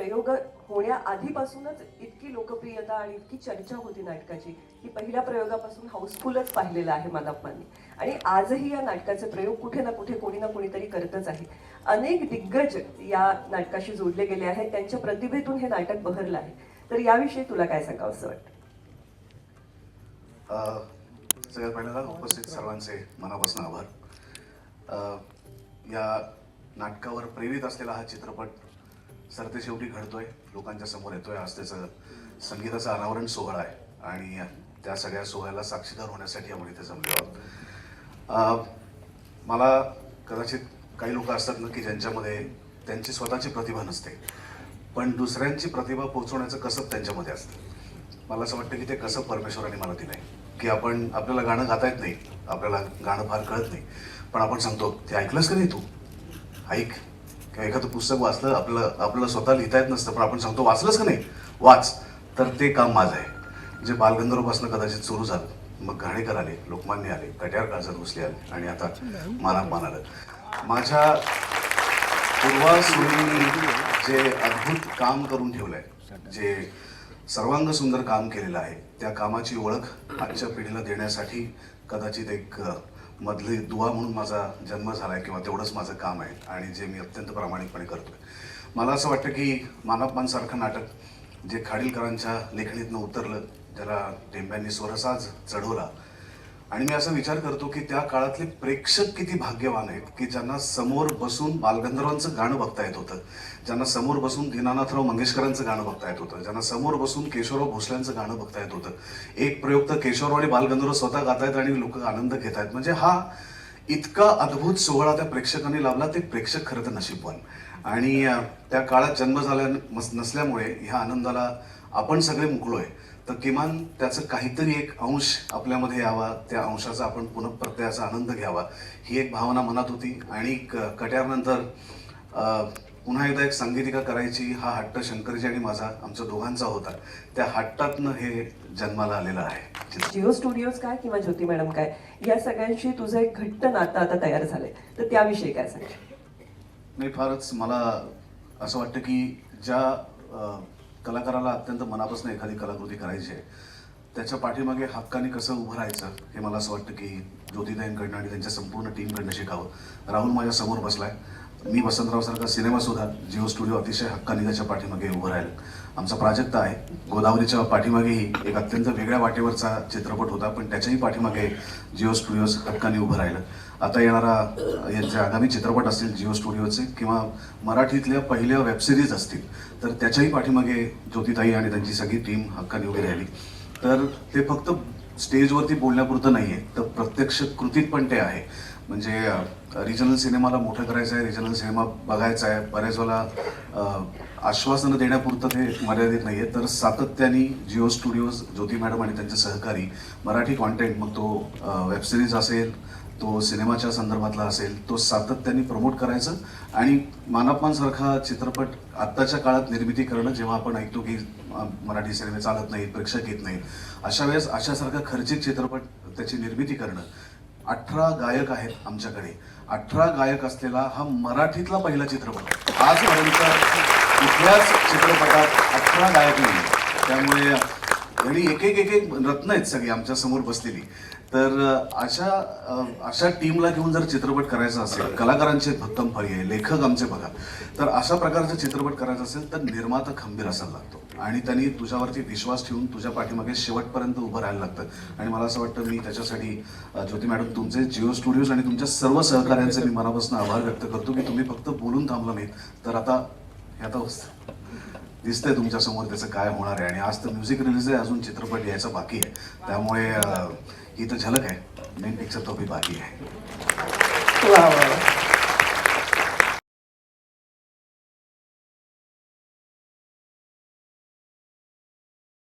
प्रयोग होण्याआधीपासूनच इतकी लोकप्रियता आणि इतकी चर्चा होती नाटकाची. की पहिल्या प्रयोगापासून हाऊसफुलच पाहिलेलं आहे मानप्पांनी आणि आजही या नाटकाचे प्रयोग कुठे ना कुठे कोणी ना कोणीतरी करतच आहे. अनेक दिग्गज या नाटकाशी जोडले गेले आहेत. त्यांच्या प्रतिभेतून हे नाटक बहरलं आहे. तर याविषयी तुला काय सांगावं असं वाटतं? सगळ्यात पहिल्यांदा उपस्थित सर्वांचे मनापासून आभार. या नाटकावर प्रेरित असलेला हा चित्रपट सर ते शेवटी घडतोय लोकांच्या समोर येतोय आज त्याचं संगीताचा अनावरण सोहळा आहे आणि त्या सगळ्या सोहळ्याला साक्षीदार होण्यासाठी आपण इथे जमलो आहोत. मला कदाचित काही लोक असतात ना की ज्यांच्यामध्ये त्यांची स्वतःची प्रतिभा नसते पण दुसऱ्यांची प्रतिभा पोहोचवण्याचं कसब त्यांच्यामध्ये असतं. मला असं वाटतं की ते कसं परमेश्वराने मला दिलं आहे की आपण आपल्याला गाणं गाता येत नाही आपल्याला गाणं फार कळत नाही पण आपण सांगतो ते ऐकलंच का नाही तू? ऐक. एखादं पुस्तक वाचलं आपलं आपलं स्वतः लिहिता येत नसतं पण आपण सांगतो वाचलंच का नाही? वाच. तर ते काम माझं आहे. जे बालगंधर्वपासून कदाचित सुरू झालं. मग घाणेकर आले लोकमान्य आले कट्यार काळजात घुसले आले आणि आता मानात मान आलं. माझ्या पूर्वासुरींनी जे अद्भुत काम करून ठेवलं आहे जे सर्वांग सुंदर काम केलेलं आहे त्या कामाची ओळख आजच्या पिढीला देण्यासाठी कदाचित एक मधली दुवा म्हणून माझा जन्म झालाय किंवा तेवढंच माझं काम आहे आणि जे मी अत्यंत प्रामाणिकपणे करतोय. मला असं वाटतं की मानवपानसारखं नाटक जे खाडीलकरांच्या लेखणीतनं उतरलं ज्याला टेंब्यांनी स्वरसाज चढवला आणि मी असा विचार करतो की त्या काळातले प्रेक्षक किती भाग्यवान आहेत की ज्यांना समोर बसून बालगंधर्वांचं गाणं बघता येत होतं ज्यांना समोर बसून दीनानाथराव मंगेशकरांचं गाणं बघता येत होतं ज्यांना समोर बसून केशवराव भोसल्यांचं गाणं बघता येत होतं. एक प्रयोग तर केशवराव आणि बालगंधर्व स्वतः गातायत आणि लोक आनंद घेत आहेत म्हणजे हा इतका अद्भुत सोहळा त्या प्रेक्षकांनी लाभला ते प्रेक्षक खरं तर नशीबवान आणि त्या काळात जन्म झाल्या नसल्यामुळे ह्या आनंदाला आपण सगळे मुकलोय. तर किमान त्याचं काहीतरी एक अंश आपल्यामध्ये यावा त्या अंशाचा आपण पुनঃप्रत्ययाचा आनंद घ्यावा ही एक भावना मनात होती. आणि कट्यारनंतर पुन्हा एकदा एक सांगीतिका करायची हा हट्ट शंकरजी आणि माझा आमच्या दोघांचा होता. त्या हट्टातनं हे जन्माला आलेलं आहे. जिओ स्टुडिओज काय किंवा ज्योती मॅडम काय या सगळ्यांशी तुझं एक घट्ट नातं आता तयार झालंय. तर त्याविषयी काय सांग नाही फारच मला असं वाटतं की ज्या कलाकाराला अत्यंत मनापासून एखादी कलाकृती करायची आहे. त्याच्या पाठीमागे हक्काने कसं उभं राहायचं हे मला असं वाटतं की ज्योतिताईंकडनं आणि त्यांच्या संपूर्ण टीमकडनं शिकावं. राहुल माझ्यासमोर बसलाय. मी वसंतराव सारखा सिनेमा सुद्धा जिओ स्टुडिओ अतिशय हक्काने त्याच्या पाठीमागे उभं राहील. आमचा प्राजक्त आहे. गोदावरीच्या पाठीमागेही एक अत्यंत वेगळ्या वाटेवरचा चित्रपट होता पण त्याच्याही पाठीमागे जिओ स्टुडिओज हक्काने उभं राहिलं. आता येणारा यांचे आगामी चित्रपट असतील जिओ स्टुडिओचे किंवा मराठीतल्या पहिल्या वेबसिरीज असतील तर त्याच्याही पाठीमागे ज्योतिताई आणि त्यांची सगळी टीम हक्काने उभी राहिली. तर ते फक्त स्टेजवरती बोलण्यापुरतं नाही आहे तर प्रत्यक्ष कृतीत पण ते आहे. म्हणजे रिजनल सिनेमाला मोठं करायचं आहे रिजनल सिनेमा बघायचा आहे. बऱ्याच वेळेला आश्वासनं देण्यापुरतं ते मर्यादित नाही आहे तर सातत्याने जिओ स्टुडिओज ज्योती मॅडम आणि त्यांचे सहकारी मराठी कॉन्टेंट मग तो वेबसिरीज असेल तो सिनेमाच्या संदर्भातला असेल तो सातत्याने प्रमोट करायचं आणि मानापमानसारखा चित्रपट आत्ताच्या काळात निर्मिती करणं जेव्हा आपण ऐकतो की मराठी सिनेमे चालत नाहीत प्रेक्षक येत नाहीत अशा वेळेस अशासारखा खर्चिक चित्रपट त्याची निर्मिती करणं अठरा गायक आहेत आमच्याकडे. अठरा गायक असलेला हा मराठीतला पहिला चित्रपट. आजपर्यंत कुठल्याच चित्रपटात अठरा गायक नाही त्यामुळे आणि एक एक एक एक रत्न आहेत सगळी आमच्यासमोर बसलेली. तर अशा अशा टीमला घेऊन जर चित्रपट करायचा असेल कलाकारांचे भक्कम पर्याय लेखक आमचे बघा. तर अशा प्रकारचा चित्रपट करायचा असेल तर निर्माता खंबीर असायला लागतो. आणि त्यांनी तुझ्यावरती विश्वास ठेवून तुझ्या पाठीमागे शेवटपर्यंत उभं राहायला लागतं. आणि मला असं वाटतं मी त्याच्यासाठी ज्योती मॅडम तुमचे जिओ स्टुडिओज आणि तुमच्या सर्व सहकार्यांचे मी मनापासून आभार व्यक्त करतो की तुम्ही फक्त बोलून थांबला नाहीत. तर आता हे आता दिसतंय तुमच्यासमोर त्याचं काय होणार आहे. आणि आज तर म्युझिक रिलीज आहे अजून चित्रपट यायचा बाकी आहे. त्यामुळे ही तर झलक आहे. मेन पिक्चर तो बी बाकी आहे. वा वा.